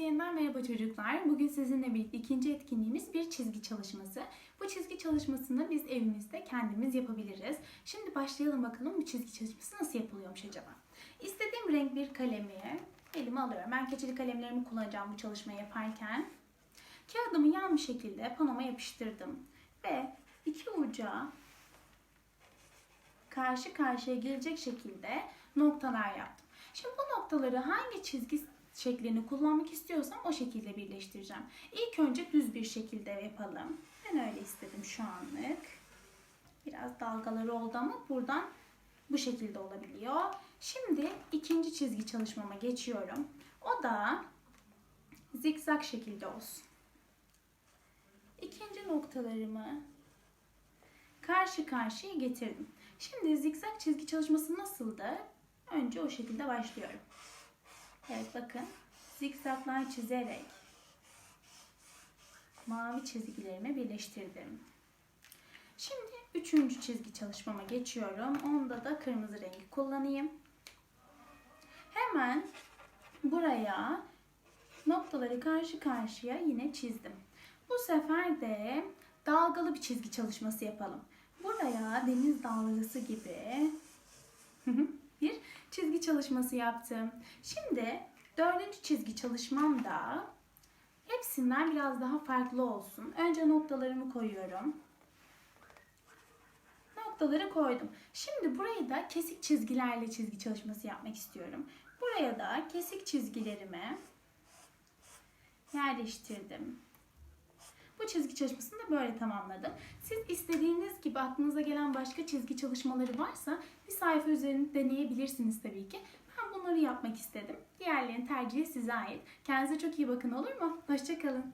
Herkese yeniden merhaba çocuklar. Bugün sizinle birlikte ikinci etkinliğimiz bir çizgi çalışması. Bu çizgi çalışmasını biz evimizde kendimiz yapabiliriz. Şimdi başlayalım bakalım bu çizgi çalışması nasıl yapılıyormuş acaba. İstediğim renk bir kalemi elime alıyorum. Ben keçeli kalemlerimi kullanacağım bu çalışmayı yaparken. Kağıdımı yan bir şekilde panoma yapıştırdım. Ve iki uca karşı karşıya gelecek şekilde noktalar yaptım. Şimdi bu noktaları hangi çizgi şeklini kullanmak istiyorsam o şekilde birleştireceğim. İlk önce düz bir şekilde yapalım. Ben öyle istedim şu anlık. Biraz dalgaları oldu ama buradan bu şekilde olabiliyor. Şimdi ikinci çizgi çalışmama geçiyorum. O da zikzak şekilde olsun. İkinci noktalarımı karşı karşıya getirdim. Şimdi zikzak çizgi çalışması nasıldı? Önce o şekilde başlıyorum. Evet bakın zikzaklar çizerek mavi çizgilerimi birleştirdim. Şimdi üçüncü çizgi çalışmama geçiyorum. Onda da kırmızı rengi kullanayım. Hemen buraya noktaları karşı karşıya yine çizdim. Bu sefer de dalgalı bir çizgi çalışması yapalım. Buraya deniz dalgası gibi çalışması yaptım. Şimdi dördüncü çizgi çalışmam da hepsinden biraz daha farklı olsun. Önce noktalarımı koyuyorum. Noktaları koydum. Şimdi burayı da kesik çizgilerle çizgi çalışması yapmak istiyorum. Buraya da kesik çizgilerimi yerleştirdim. Bu çizgi çalışmasını da böyle tamamladım. Siz istediğiniz gibi aklınıza gelen başka çizgi çalışmaları varsa bir sayfa üzerinde deneyebilirsiniz tabii ki. Ben bunları yapmak istedim. Diğerlerinin tercihi size ait. Kendinize çok iyi bakın olur mu? Hoşçakalın.